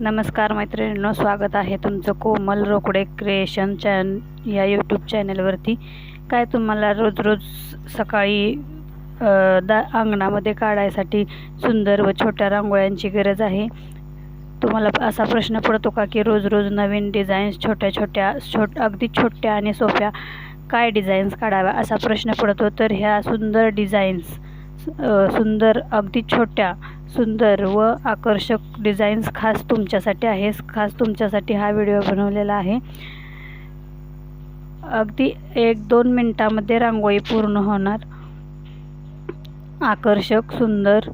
नमस्कार मैत्रिणींनो स्वागत आहे तुमचं कोमल रोकडे क्रिएशन चॅन या यूट्यूब चॅनलवरती काय तुम्हाला रोज रोज सकाळी दा अंगणामध्ये काढायसाठी सुंदर व छोट्या रांगोळ्यांची गरज आहे? तुम्हाला असा प्रश्न पडतो का की रोज रोज नवीन डिझाईन्स छोट्या छोट्या छोट अगदी छोट्या आणि सोप्या काय डिझाईन्स काढाव्या असा प्रश्न पडतो? तर ह्या सुंदर डिझाईन्स सुंदर अगदी छोट्या सुंदर व आकर्षक डिझाईन्स खास तुमच्यासाठी आहे खास तुमच्यासाठी हा व्हिडिओ बनवलेला आहे. अगदी एक दोन मिनटामध्ये रांगोळी पूर्ण होणार. आकर्षक सुंदर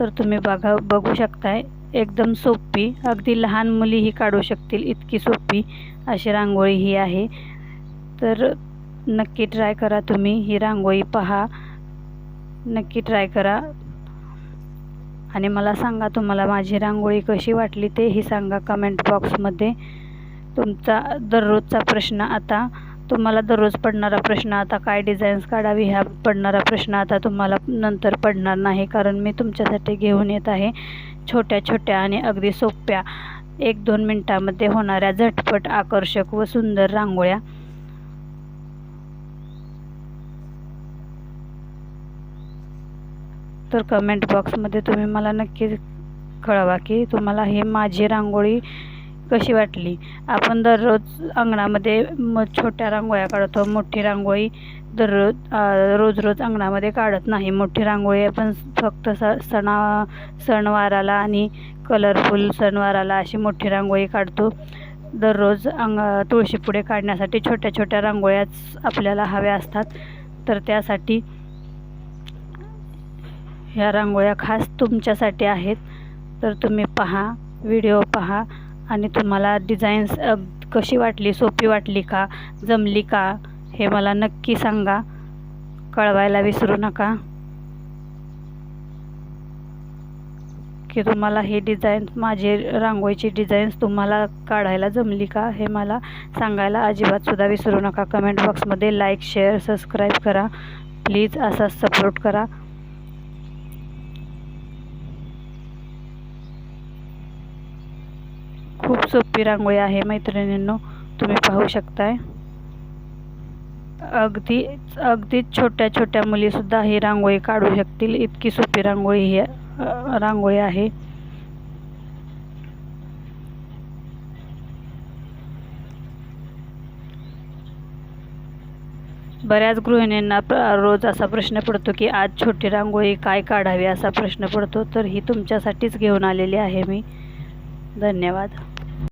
तर तुम्ही बघा बघू शकताय. एकदम सोपी अगदी लहान मुलीही काढू शकतील इतकी सोपी अशी रांगोळी ही आहे. तर नक्की ट्राय करा तुम्ही ही रांगोळी पहा. नक्की ट्राय करा. आणि मला सांगा तुम्हाला माझी रांगोळी कशी वाटली तेही सांगा कमेंट बॉक्समध्ये तुमचा दररोजचा प्रश्न आता तुम्हाला दररोज पडणारा प्रश्न आता काय डिझाईन्स काढावी ह्या पडणारा प्रश्न आता तुम्हाला नंतर पडणार नाही कारण मी तुमच्यासाठी घेऊन येत आहे छोट्या छोट्या आणि अगदी सोप्या एक दोन मिनटामध्ये होणाऱ्या झटपट आकर्षक व सुंदर रांगोळ्या. तर कमेंट बॉक्समध्ये तुम्ही मला नक्की कळवा की तुम्हाला हे माझी रांगोळी कशी वाटली. आपण दररोज अंगणामध्ये म छोट्या रांगोळ्या काढतो मोठी रांगोळी दररोज रोज रोज अंगणामध्ये काढत नाही. मोठी रांगोळी आपण फक्त स सणा सणवाराला आणि कलरफुल सणवाराला अशी मोठी रांगोळी काढतो. दररोज अंग तुळशीपुढे काढण्यासाठी छोट्या छोट्या रांगोळ्याच आपल्याला हव्या असतात. तर त्यासाठी ह्या रांगोळ्या खास तुमच्यासाठी आहेत. तर तुम्ही पहा व्हिडिओ पहा आणि तुम्हाला डिझाईन्स कशी वाटली सोपी वाटली का जमली का हे मला नक्की सांगा. कळवायला विसरू नका. की तुम्हाला हे डिझाईन माझी रांगोळीची डिझाईन्स तुम्हाला काढायला जमली का हे मला सांगायला अजिबातसुद्धा विसरू नका. कमेंट बॉक्समध्ये लाईक शेअर सबस्क्राईब करा. प्लीज असाच सपोर्ट करा. खूप सोपी रांगोळी आहे मैत्रिणींनो. तुम्ही पाहू शकताय. अगदी अगदी छोट्या छोट्या मुलीसुद्धा ही रांगोळी काढू शकतील. इतकी सोपी रांगोळी ही रांगोळी आहे. बऱ्याच गृहिणींना रोज असा प्रश्न पडतो की आज छोटी रांगोळी काय काढावी? असा प्रश्न पडतो. तर ही तुमच्यासाठीच घेऊन आलेली आहे मी. धन्यवाद.